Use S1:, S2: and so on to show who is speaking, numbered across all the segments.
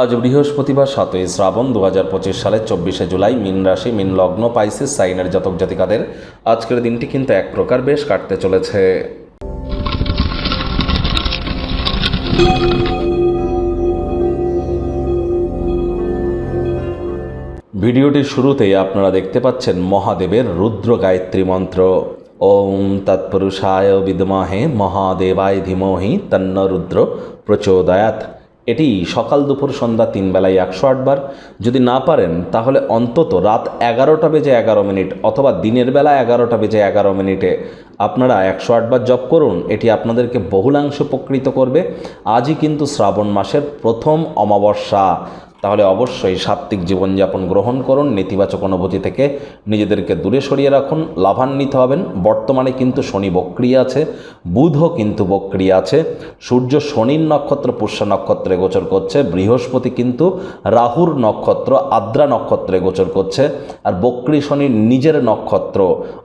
S1: আজ বৃহস্পতিবার সাতই শ্রাবণ দু হাজার পঁচিশ সালের চব্বিশে জুলাই মিন রাশি, মিন লগ্ন, পাইসিস, সাইনের জাতক জাতিকাদের আজকের দিনটি কিন্তু এক প্রকার বেশ কাটতে চলেছে। ভিডিওটির শুরুতেই আপনারা দেখতে পাচ্ছেন মহাদেবের রুদ্র গায়ত্রী মন্ত্র। ওম তৎপুরুষায় বিদমাহে মহাদেবায় ধীমহি তন্ন রুদ্র প্রচোদয়াত এটি সকাল দুপুর সন্ধ্যা তিন বেলায় একশো আটবার যদি না পারেন, তাহলে অন্তত রাত এগারোটা বেজে এগারো মিনিট অথবা দিনের বেলা এগারোটা বেজে এগারো মিনিটে আপনারা একশো আটবার জপ করুন। এটি আপনাদেরকে বহুলাংশ উপকৃত করবে। আজই কিন্তু শ্রাবণ মাসের প্রথম অমাবস্যা। তাহলে অবশ্যই সাত্ত্বিক জীবনযাপন গ্রহণ করুন, নেতিবাচক অনুভূতি থেকে নিজেদেরকে দূরে সরিয়ে রাখুন, লাভান্বিত হবেন। বর্তমানে কিন্তু শনি বক্রিয়া আছে, বুধও কিন্তু বক্রিয়া আছে। সূর্য শনির নক্ষত্র, পুষ্য নক্ষত্রে গোচর করছে, বৃহস্পতি কিন্তু রাহুর নক্ষত্র, আদ্রা নক্ষত্রে গোচর করছে। আর বক্রী শনির নিজের নক্ষত্র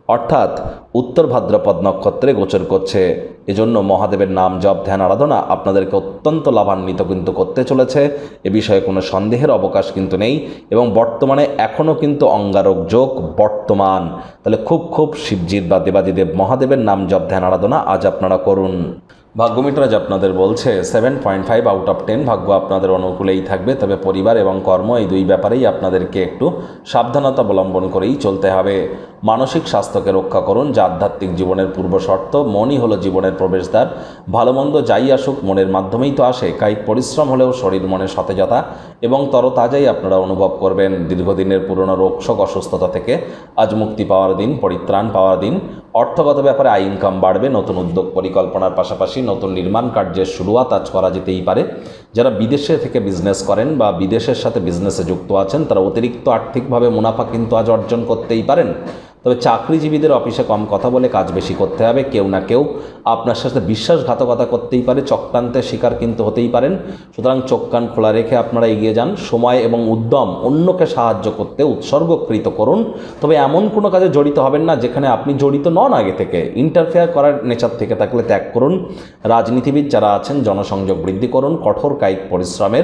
S1: অর্থাৎ উত্তর ভাদ্রপদ নক্ষত্রে গোচর করছে। এজন্য মহাদেবের নাম জপ, ধ্যান, আরাধনা আপনাদেরকে অত্যন্ত লাভান্বিত কিন্তু করতে চলেছে। এ বিষয়ে কোনো সন্দেহের অবকাশ কিন্তু নেই এবং বর্তমানে এখনও কিন্তু অঙ্গারক যোগ বর্তমান। তাহলে খুব খুব শিবজির বা দেবাদিদেব মহাদেবের নাম জপ, ধ্যান, আরাধনা আজ আপনারা করুন। ভাগ্যমিটার আপনাদের বলছে seven point five out of ten ভাগ্য আপনাদের অনুকূলেই থাকবে। তবে পরিবার এবং কর্ম এই দুই ব্যাপারেই আপনাদেরকে একটু সাবধানতা অবলম্বন করেই চলতে হবে। মানসিক স্বাস্থ্যকে রক্ষা করুন। যা আধ্যাত্মিক জীবনের পূর্ব শর্ত, মনই হলো জীবনের প্রবেশদ্বার। ভালো মন্দ যাই আসুক, মনের মাধ্যমেই তো আসে। কায়িক পরিশ্রম হলেও শরীর মনের সতেজতা এবং তরতাজাই আপনারা অনুভব করবেন। দীর্ঘদিনের পুরনো রোগশোক অসুস্থতা থেকে আজ মুক্তি পাওয়ার দিন, পরিত্রাণ পাওয়ার দিন। অর্থগত ব্যাপারে আয় ইনকাম বাড়বে, নতুন উদ্যোগ পরিকল্পনার পাশাপাশি নতুন নির্মাণ কার্যের শুরুয়াত আজ করা যেতেই পারে। যারা বিদেশে থেকে বিজনেস করেন বা বিদেশের সাথে বিজনেসে যুক্ত আছেন, তারা অতিরিক্ত আর্থিকভাবে মুনাফা কিন্তু আজ অর্জন করতেই পারেন। তবে চাকরিজীবীদের অফিসে কম কথা বলে কাজ বেশি করতে হবে। কেউ না কেউ আপনার সাথে বিশ্বাসঘাতকতা করতেই পারে, চক্রান্তের শিকার কিন্তু হতেই পারেন। সুতরাং চোখ কান খোলা রেখে আপনারা এগিয়ে যান। সময় এবং উদ্যম অন্যকে সাহায্য করতে উৎসর্গকৃত করুন। তবে এমন কোনো কাজে জড়িত হবেন না যেখানে আপনি জড়িত নন আগে থেকে। ইন্টারফেয়ার করার নেচার থেকে থাকলে ত্যাগ করুন। রাজনীতিবিদ যারা আছেন, জনসংযোগ বৃদ্ধি করুন। কঠোর কায়িক পরিশ্রমের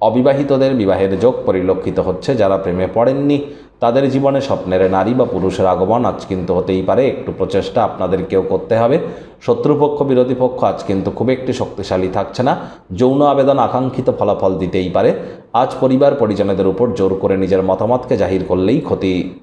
S1: অবিবাহিতদের বিবাহের যোগ পরিলক্ষিত হচ্ছে যারা প্রেমে পড়েননি। তাদের জীবনে স্বপ্নের নারী বা পুরুষের আগমন আজ কিন্তু হতেই পারে। একটু প্রচেষ্টা আপনাদেরকেও করতে হবে। শত্রুপক্ষ, বিরোধী পক্ষ আজ কিন্তু খুব একটি শক্তিশালী থাকছে না। যৌন আবেদন আকাঙ্ক্ষিত ফলাফল দিতেই পারে। আজ পরিবার পরিজনেদের উপর জোর করে নিজের মতামতকে জাহির করলেই ক্ষতি।